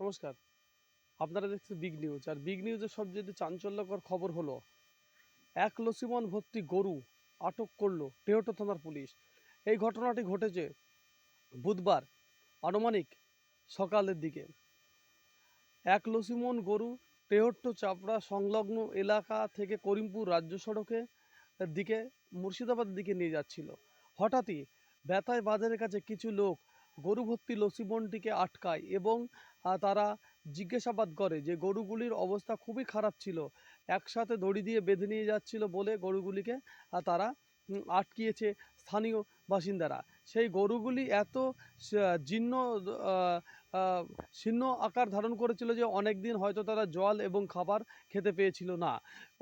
নমস্কার। আপনারা দেখছেন বিগ নিউজ আর বিগ নিউজের সবচেয়ে চাঞ্চল্যকর খবর হলো, এক লসিমন ভর্তি গরু আটক করল টেহটো থানার পুলিশ। এই ঘটনাটি ঘটেছে বুধবার আনুমানিক সকালের দিকে। এক লসিমন গরু টেহট্ট চাপড়া সংলগ্ন এলাকা থেকে করিমপুর রাজ্য সড়কে দিকে, মুর্শিদাবাদের দিকে নিয়ে যাচ্ছিল। হঠাৎই বেতায় বাজারের কাছে কিছু লোক গরু ভর্তি লসিমনটিকে আটকায় এবং তারা জিজ্ঞাসাবাদ করে যে গরুগুলির অবস্থা খুবই খারাপ ছিল, একসাথে দড়ি দিয়ে বেঁধে নিয়ে যাচ্ছিল বলে গরুগুলিকে তারা আটকিয়েছে স্থানীয় বাসিন্দারা। সেই গরুগুলি এত জীর্ণ শীর্ণ আকার ধারণ করেছিল যে অনেক দিন হয়তো তারা জল এবং খাবার খেতে পেয়েছিল না।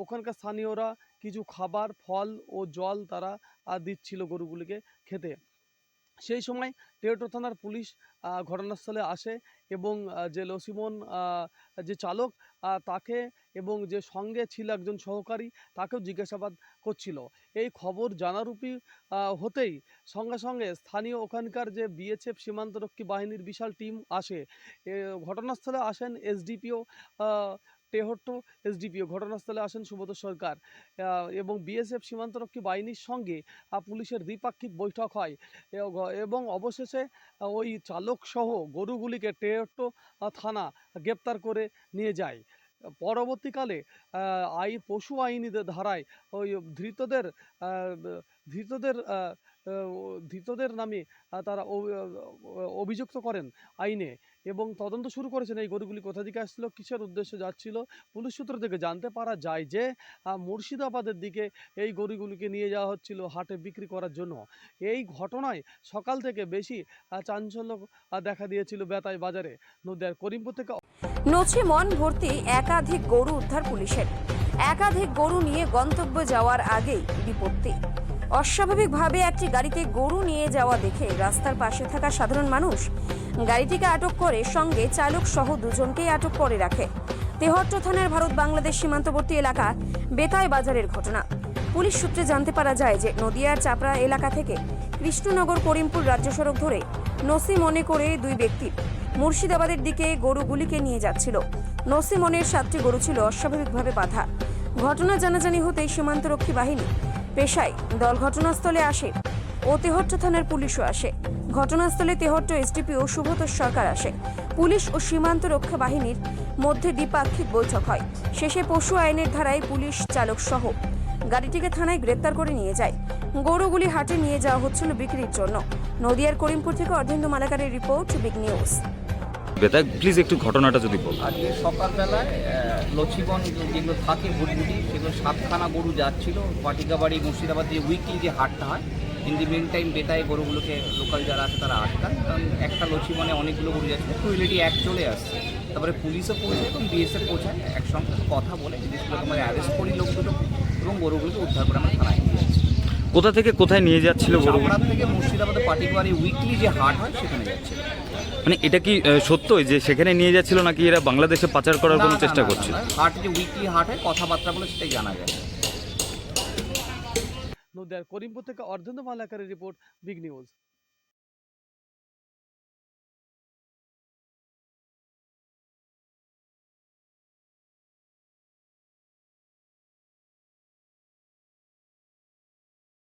ওখানকার স্থানীয়রা কিছু খাবার, ফল ও জল তারা দিচ্ছিল গরুগুলিকে খেতে। সেই সময় টেওটো থানার পুলিশ ঘটনাস্থলে আসে এবং যে লসিমন যে চালক তাকে এবং যে সঙ্গে ছিল একজন সহকারী তাকেও জিজ্ঞাসাবাদ করছিল। এই খবর জানারূপী হতেই সঙ্গে সঙ্গে স্থানীয় ওখানকার যে বিএসএফ সীমান্তরক্ষী বাহিনীর বিশাল টিম আসে। ঘটনাস্থলে আসেন এসডিপিও টেহট্ট এসডিপিও। ঘটনাস্থলে আসেন সুব্রত সরকার। এবং বিএসএফ সীমান্তরক্ষী বাহিনীর সঙ্গে পুলিশের দ্বিপাক্ষিক বৈঠক হয়। এবং অবশেষে ওই চালক সহ গরুগুলিকে টেহট্ট আহ, থানা গ্রেপ্তার করে নিয়ে যায়। পরবর্তীকালে আই পশু আইনিদের ধারায় ওই ধৃতদের ধৃতদের ধৃতদের নামে তারা অভিযুক্ত করেন আইনে এবং তদন্ত শুরু করেছেন। এই গরুগুলি কোথা থেকে আসছিল, কিসের উদ্দেশ্যে যাচ্ছিল, পুলিশ সূত্র থেকে জানতে পারা যায় যে মুর্শিদাবাদের দিকে এই গরুগুলিকে নিয়ে যাওয়া হচ্ছিল হাটে বিক্রি করার জন্য। এই ঘটনায় সকাল থেকে বেশি চাঞ্চল্য দেখা দিয়েছিল বেতাই বাজারে, নদিয়ার করিমপুর থেকে। নচে মন ভর্তি একাধিক গরু উদ্ধার পুলিশের। একাধিক গরু নিয়ে গন্তব্যে যাওয়ার আগেই বিপত্তি। অস্বাভাবিকভাবে একটি গাড়িতে গরু নিয়ে যাওয়া দেখে রাস্তার পাশে থাকা সাধারণ মানুষ গাড়িটিকে আটক করে সঙ্গে চালক সহ দুজনকেই আটক করে রাখে। তেহট্ট থানার ভারত বাংলাদেশ সীমান্তবর্তী এলাকা বেতায় বাজারের ঘটনা। পুলিশ সূত্রে জানতে পারা যায় যে নদিয়ার চাপড়া এলাকা থেকে কৃষ্ণনগর করিমপুর রাজ্য সড়ক ধরে নসি মনে করে দুই ব্যক্তি মুর্শিদাবাদের দিকে গরুগুলিকে নিয়ে যাচ্ছিল। নসি মনের সাতটি গরু ছিল অস্বাভাবিকভাবে বাঁধা। ঘটনা জানাজানি হতেই সীমান্তরক্ষী বাহিনী পেশায় দল ঘটনাস্থলে আসে ও তেহট্ট থানার পুলিশও আসে। ঘটনাস্থলে তেহট্ট এসডিপিও সুব্রত সরকার আসে। পুলিশ ও সীমান্ত রক্ষা বাহিনীর মধ্যে দ্বিপাক্ষিক বৈঠক হয়। শেষে পশু আইনের ধারায় পুলিশ চালক সহ গাড়িটিকে থানায় গ্রেপ্তার করে নিয়ে যায়। গরুগুলি হাটে নিয়ে যাওয়া হচ্ছিল বিক্রির জন্য। নদিয়ার করিমপুর থেকে অর্ধেন্দু মালাকারের রিপোর্ট বিগ নিউজ। প্লিজ একটু ঘটনাটা যদি বল। আজকে সকালবেলায় আহ, লচ্ছিবন যেগুলো থাকে বুটবুটি সেগুলো সাতখানা গরু যাচ্ছিল। পাটিকাবাড়ি মুর্শিদাবাদ দিয়ে উইকলি যে হাটটা হয় ইন দি মেন টাইম বেতায় গরুগুলোকে লোকাল যারা আছে তারা আটকান কারণ একটা লচিবনে অনেকগুলো গরু যাচ্ছে টুইলেটি এক চলে আসছে। তারপরে পুলিশও পৌঁছায় এবং বিএসএফ পৌঁছায়। একসঙ্গে কথা বলে জিনিসগুলোকে আমরা অ্যারেস্ট করি লোকগুলো এবং গরুগুলোকে উদ্ধার করে আমরা থানায় নিয়ে কোথা থেকে কোথায় নিয়ে যাচ্ছিল গরু থেকে মুর্শিদাবাদে উইকলি যে হাট হয় সেখানে যাচ্ছে মানে এটা কি সত্যই যে সেখানে নিয়ে যাচ্ছিল নাকি এরা বাংলাদেশে পাচার করার কোনো চেষ্টা করছে হাট যে উইকলি হাট হয় কথাবার্তা বলে সেটাই জানা যায়। নদিয়ার করিমপুর থেকে অর্ধেন্দ্র মালাকারের রিপোর্ট বিগ নিউজ